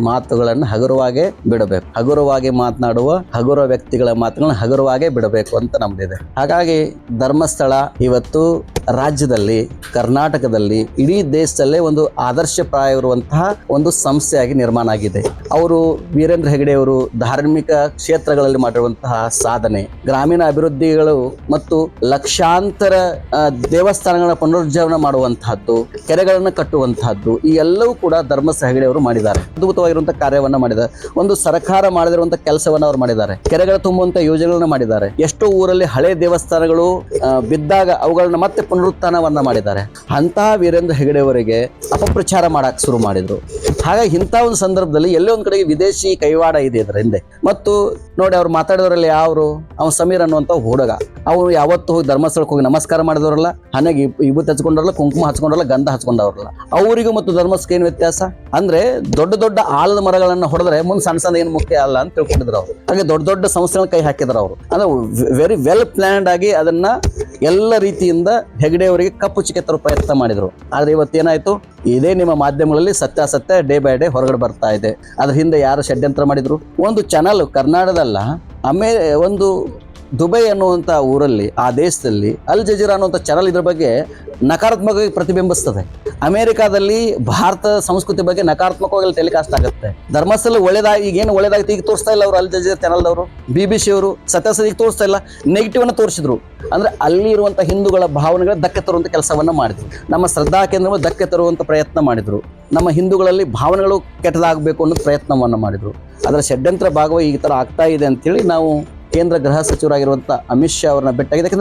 ಮಾತುಗಳನ್ನು ಹಗುರವಾಗೇ ಬಿಡಬೇಕು. ಹಗುರವಾಗಿ ಮಾತನಾಡುವ ಹಗುರ ವ್ಯಕ್ತಿಗಳ ಮಾತುಗಳನ್ನು ಹಗುರವಾಗೇ ಬಿಡಬೇಕು ಅಂತ ನಮ್ದಿದೆ. ಹಾಗಾಗಿ ಧರ್ಮಸ್ಥಳ ಇವತ್ತು ರಾಜ್ಯದಲ್ಲಿ, ಕರ್ನಾಟಕದಲ್ಲಿ, ಇಡೀ ದೇಶದಲ್ಲೇ ಒಂದು ಆದರ್ಶಪ್ರಾಯ ಇರುವಂತಹ ಒಂದು ಸಂಸ್ಥೆಯಾಗಿ ನಿರ್ಮಾಣ ಆಗಿದೆ. ಅವರು ವೀರೇಂದ್ರ ಹೆಗಡೆ ಅವರು ಧಾರ್ಮಿಕ ಕ್ಷೇತ್ರಗಳಲ್ಲಿ ಮಾಡಿರುವಂತಹ ಸಾಧನೆ ಗ್ರಾಮೀಣ ಅಭಿವೃದ್ಧಿಗಳು ಮತ್ತು ಲಕ್ಷಾಂತರ ದೇವಸ್ಥಾನಗಳ ಪುನರುಜ್ಜೀವನ ಮಾಡುವಂತಹದ್ದು, ಕೆರೆಗಳನ್ನು ಕಟ್ಟುವಂತಹದ್ದು, ಈ ಎಲ್ಲವೂ ಕೂಡ ಧರ್ಮಸ್ಥಳ ಹೆಗಡೆ ಅವರು ಮಾಡಿದ್ದಾರೆ. ಅದ್ಭುತವಾಗಿರುವಂತಹ ಕಾರ್ಯವನ್ನ ಮಾಡಿದ್ದಾರೆ. ಒಂದು ಸರ್ಕಾರ ಮಾಡದಿರುವಂತಹ ಕೆಲಸವನ್ನ ಅವರು ಮಾಡಿದ್ದಾರೆ. ಕೆರೆಗಳ ತುಂಬುವಂತಹ ಯೋಜನೆಗಳನ್ನ ಮಾಡಿದ್ದಾರೆ. ಎಷ್ಟೋ ಊರಲ್ಲಿ ಹಳೆ ದೇವಸ್ಥಾನಗಳು ಬಿದ್ದಾಗ ಅವುಗಳನ್ನ ಮತ್ತೆ ಪುನರುತ್ಥಾನವನ್ನ ಮಾಡಿದ್ದಾರೆ. ಅಂತಹ ವೀರೇಂದ್ರ ಹೆಗಡೆಯವರಿಗೆ ಅಪಪ್ರಚಾರ ಮಾಡಕ್ ಶುರು ಮಾಡಿದ್ರು. ಹಾಗಾಗಿ ಇಂಥ ಒಂದು ಸಂದರ್ಭದಲ್ಲಿ ಎಲ್ಲೋ ಒಂದ್ ಕಡೆಗೆ ವಿದೇಶಿ ಕೈವಾಡ ಇದೆ ಇದರ ಹಿಂದೆ. ಮತ್ತು ನೋಡಿ ಅವ್ರು ಮಾತಾಡಿದವರಲ್ಲಿ ಯಾರು ಅವ್ನು ಸಮೀರ್ ಅನ್ನುವಂಥ ಹುಡುಗ. ಅವ್ರು ಯಾವತ್ತು ಹೋಗಿ ಧರ್ಮಸ್ಥಳಕ್ಕೆ ಹೋಗಿ ನಮಸ್ಕಾರ ಮಾಡಿದವರಲ್ಲ ಹಾಗೆ ಇಬುತ್ ಹಚ್ಕೊಂಡವ್ರಲ್ಲ ಕುಂಕುಮ ಹಚ್ಕೊಂಡವ್ರಲ್ಲ, ಗಂಧ ಹಚ್ಕೊಂಡವ್ರಲ್ಲ. ಅವರಿಗೂ ಮತ್ತು ಧರ್ಮಸ್ಥಳಕ್ಕೆ ಏನು ವ್ಯತ್ಯಾಸ? ಅಂದ್ರೆ ದೊಡ್ಡ ದೊಡ್ಡ ಆಲದ ಮರಗಳನ್ನ ಹೊಡೆದ್ರೆ ಮುಂದೆ ಸಣ್ಣ ಸಣ್ಣ ಏನು ಮುಖ್ಯ ಅಲ್ಲ ಅಂತ ತಿಳ್ಕೊಂಡಿದ್ರು ಅವರು. ಹಾಗೆ ದೊಡ್ಡ ದೊಡ್ಡ ಸಂಸ್ಥೆಗಳ ಕೈ ಹಾಕಿದ್ರು ಅವರು. ಅಂದ್ರೆ ವೆರಿ ವೆಲ್ ಪ್ಲಾನ್ಡ್ ಆಗಿ ಅದನ್ನ ಎಲ್ಲ ರೀತಿಯಿಂದ ಹೆಗಡೆ ಅವರಿಗೆ ಕಪ್ಪು ಚಿಕ್ಕೆ ತರೋ ಪ್ರಯತ್ನ ಮಾಡಿದ್ರು. ಆದ್ರೆ ಇವತ್ತೇನಾಯ್ತು? ಇದೇ ನಿಮ್ಮ ಮಾಧ್ಯಮಗಳಲ್ಲಿ ಸತ್ಯಾಸತ್ಯ ಡೇ ಬೈ ಡೇ ಹೊರಗಡೆ ಬರ್ತಾ ಇದೆ. ಅದ್ರ ಹಿಂದೆ ಯಾರು ಷಡ್ಯಂತ್ರ ಮಾಡಿದ್ರು? ಒಂದು ಚಾನಲ್ ಕರ್ನಾಟಕದಲ್ಲ ಆಮೇಲೆ ಒಂದು ದುಬೈ ಅನ್ನುವಂಥ ಊರಲ್ಲಿ, ಆ ದೇಶದಲ್ಲಿ ಅಲ್ ಜಜೀರಾ ಅನ್ನುವಂಥ ಚಾನಲ್ ಇದ್ರ ಬಗ್ಗೆ ನಕಾರಾತ್ಮಕವಾಗಿ ಪ್ರತಿಬಿಂಬಿಸ್ತದೆ. ಅಮೆರಿಕಾದಲ್ಲಿ ಭಾರತ ಸಂಸ್ಕೃತಿ ಬಗ್ಗೆ ನಕಾರಾತ್ಮಕವಾಗಿ ಟೆಲಿಕಾಸ್ಟ್ ಆಗುತ್ತೆ. ಧರ್ಮಸ್ಥಳ ಒಳ್ಳೇದಾಗಿ ಈಗ ಏನು ಒಳ್ಳೇದಾಗಿತ್ತು ಈಗ ತೋರಿಸ್ತಾ ಇಲ್ಲ ಅವರು ಅಲ್ ಜಜೀರಾ ಚಾನಲ್ದವರು ಬಿ ಬಿ ಸಿ ಅವರು ಸತ್ಯಾಸತಿಗೆ ತೋರಿಸ್ತಾ ಇಲ್ಲ ನೆಗೆಟಿವ್ ಅನ್ನು ತೋರಿಸಿದ್ರು. ಅಂದ್ರೆ ಅಲ್ಲಿ ಇರುವಂಥ ಹಿಂದೂಗಳ ಭಾವನೆಗಳ ಧಕ್ಕೆ ತರುವಂಥ ಕೆಲಸವನ್ನ ಮಾಡಿದ್ರು. ನಮ್ಮ ಶ್ರದ್ಧಾ ಕೇಂದ್ರಗಳು ಧಕ್ಕೆ ತರುವಂಥ ಪ್ರಯತ್ನ ಮಾಡಿದ್ರು. ನಮ್ಮ ಹಿಂದೂಗಳಲ್ಲಿ ಭಾವನೆಗಳು ಕೆಟ್ಟದಾಗಬೇಕು ಅನ್ನೋ ಪ್ರಯತ್ನವನ್ನು ಮಾಡಿದ್ರು. ಅದರ ಷಡ್ಯಂತ್ರ ಭಾಗವಾಗಿ ಈ ಥರ ಆಗ್ತಾ ಇದೆ ಅಂತೇಳಿ ನಾವು ಕೇಂದ್ರ ಗೃಹ ಸಚಿವರಾಗಿರುವಂಥ ಅಮಿತ್ ಶಾ ಅವರನ್ನ ಭೇಟಿಯಾಗಿದೆ ಯಾಕಂದ್ರೆ